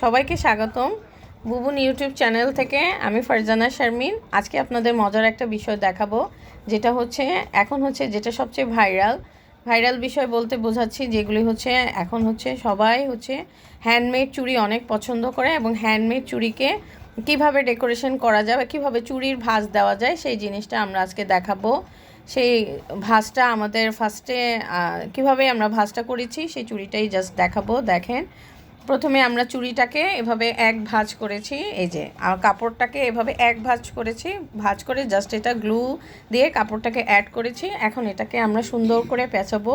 সবাইকে স্বাগতম। Bubun YouTube channel থেকে আমি ফারজানা শারমিন। আজকে আপনাদের মজার একটা বিষয় দেখাবো, যেটা হচ্ছে, এখন হচ্ছে যেটা সবচেয়ে ভাইরাল। ভাইরাল বিষয় বলতে বোঝাচ্ছি যেগুলি হচ্ছে, এখন হচ্ছে সবাই হচ্ছে হ্যান্ডমেড চুড়ি অনেক পছন্দ করে এবং হ্যান্ডমেড চুড়িকে কীভাবে ডেকোরেশন করা যায় বা কীভাবে চুড়ির ভাঁজ দেওয়া যায়, সেই জিনিসটা আমরা আজকে দেখাবো। সেই ভাঁজটা আমাদের ফার্স্টে কীভাবে আমরা ভাঁজটা করেছি, সেই চুড়িটাই জাস্ট দেখাবো। দেখেন প্রথমে আমরা চুড়িটাকে এভাবে এক ভাঁজ করেছি, এই যে, আর কাপড়টাকে এভাবে এক ভাঁজ করেছি, ভাঁজ করে জাস্ট এটা গ্লু দিয়ে কাপড়টাকে অ্যাড করেছি। এখন এটাকে আমরা সুন্দর করে পেঁচাবো।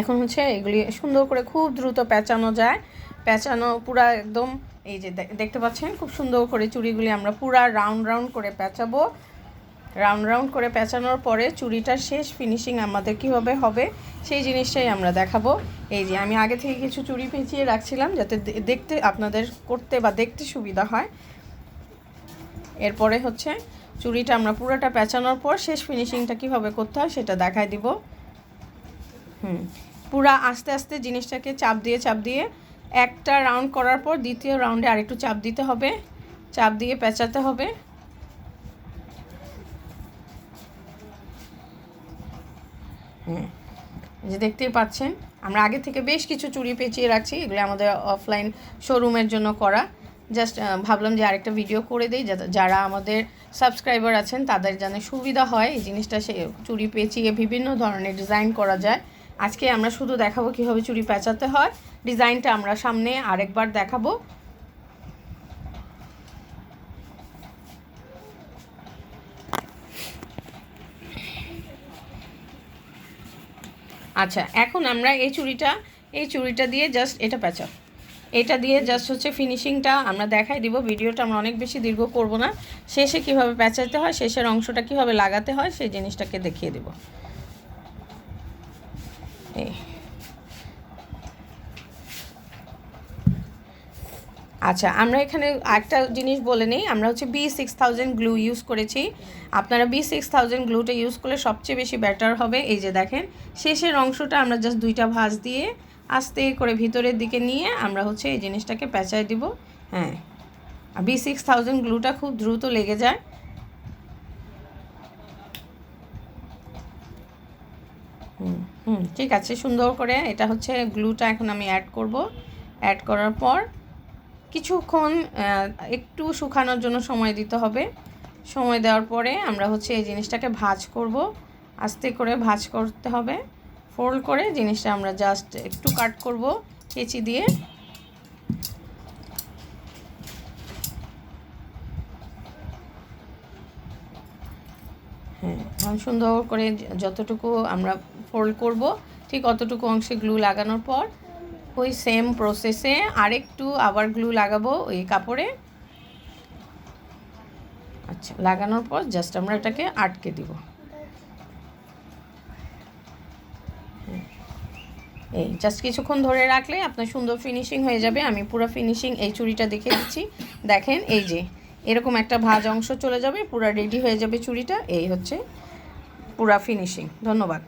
এখন হচ্ছে এগুলি সুন্দর করে খুব দ্রুত পেঁচানো যায়। পেঁচানো পুরা একদম, এই যে দেখতে পাচ্ছেন? খুব সুন্দর করে চুড়িগুলি আমরা পুরা রাউন্ড রাউন্ড করে পেঁচাবো। রাউন্ড রাউন্ড করে পেঁচানোর পরে চুড়িটার শেষ ফিনিশিং আমাদের কীভাবে হবে, সেই জিনিসটাই আমরা দেখাবো। এই যে আমি আগে থেকে কিছু চুড়ি পেঁচিয়ে রাখছিলাম যাতে দেখতে আপনাদের করতে বা দেখতে সুবিধা হয়। এরপরে হচ্ছে চুড়িটা আমরা পুরোটা পেঁচানোর পর শেষ ফিনিশিংটা কীভাবে করতে হয় সেটা দেখাই দিব। হুম, পুরা আস্তে আস্তে জিনিসটাকে চাপ দিয়ে চাপ দিয়ে একটা রাউন্ড করার পর দ্বিতীয় রাউন্ডে আরেকটু চাপ দিতে হবে, চাপ দিয়ে পেঁচাতে হবে। যে দেখতেই পাচ্ছেন, আমরা আগে থেকে বেশ কিছু চুড়ি পেঁচিয়ে রাখছি, এগুলো আমাদের অফলাইন শোরুমের জন্য করা। জাস্ট ভাবলাম যে আরেকটা ভিডিও করে দিই যারা আমাদের সাবস্ক্রাইবার আছেন, তাদের যেন সুবিধা হয় এই জিনিসটা সে চুড়ি পেঁচিয়ে বিভিন্ন ধরনের ডিজাইন করা যায়। আজকে আমরা শুধু দেখাবো কীভাবে চুড়ি পেঁচাতে হয় ডিজাইনটা আমরা সামনে আরেকবার দেখাবো। আচ্ছা এখন আমরা এই চুড়িটা এই চুড়িটা দিয়ে জাস্ট এটা প্যাঁচা এটা দিয়ে জাস্ট হচ্ছে ফিনিশিংটা আমরা দেখাই দিব। ভিডিওটা আমরা অনেক বেশি দীর্ঘ করব না। শেষে কীভাবে প্যাঁচাতে হয়, শেষের অংশটা কীভাবে লাগাতে হয়, সেই জিনিসটাকে দেখিয়ে দেব। এই। আচ্ছা আমরা এখানে একটা জিনিস বলে নিই, আমরা হচ্ছে B six thousand glue use করেছি। আপনারা বি সিক্স থাউজেন্ড গ্লুটা ইউজ করলে সবচেয়ে বেশি বেটার হবে। এই যে দেখেন, শেষের অংশটা আমরা জাস্ট দুইটা ভাঁজ দিয়ে আস্তে করে ভিতরের দিকে নিয়ে আমরা হচ্ছে এই জিনিসটাকে পেঁচায় দিব। হ্যাঁ বি সিক্স থাউজেন্ড গ্লুটা খুব দ্রুত লেগে যায়। হুম হুম, ঠিক আছে, সুন্দর করে এটা হচ্ছে গ্লুটা এখন আমি অ্যাড করব। অ্যাড করার পর কিছুক্ষণ একটু শুকানোর জন্য সময় দিতে হবে। সময় দেওয়ার পরে আমরা হচ্ছে এই জিনিসটাকে ভাজ করব। আস্তে করে ভাঁজ করতে হবে। ফোল্ড করে জিনিসটা আমরা জাস্ট একটু কাট করব, কেচি দিয়ে। হ্যাঁ সুন্দর করে যতটুকু আমরা ফোল্ড করব, ঠিক অতটুকু অংশে গ্লু লাগানোর পর ওই সেম প্রসেসে আরেকটু আবার গ্লু লাগাবো ওই কাপড়ে। আচ্ছা লাগানোর পর জাস্ট আমরা এটাকে আটকে দিব। এই জাস্ট কিছুক্ষণ ধরে রাখলে আপনার সুন্দর ফিনিশিং হয়ে যাবে। আমি পুরো ফিনিশিং এই চুড়িটা দেখে দিচ্ছি। দেখেন, এই যে, এরকম একটা ভাজ অংশ চলে যাবে, পুরো রেডি হয়ে যাবে চুড়িটা। এই হচ্ছে পুরা ফিনিশিং ধন্যবাদ।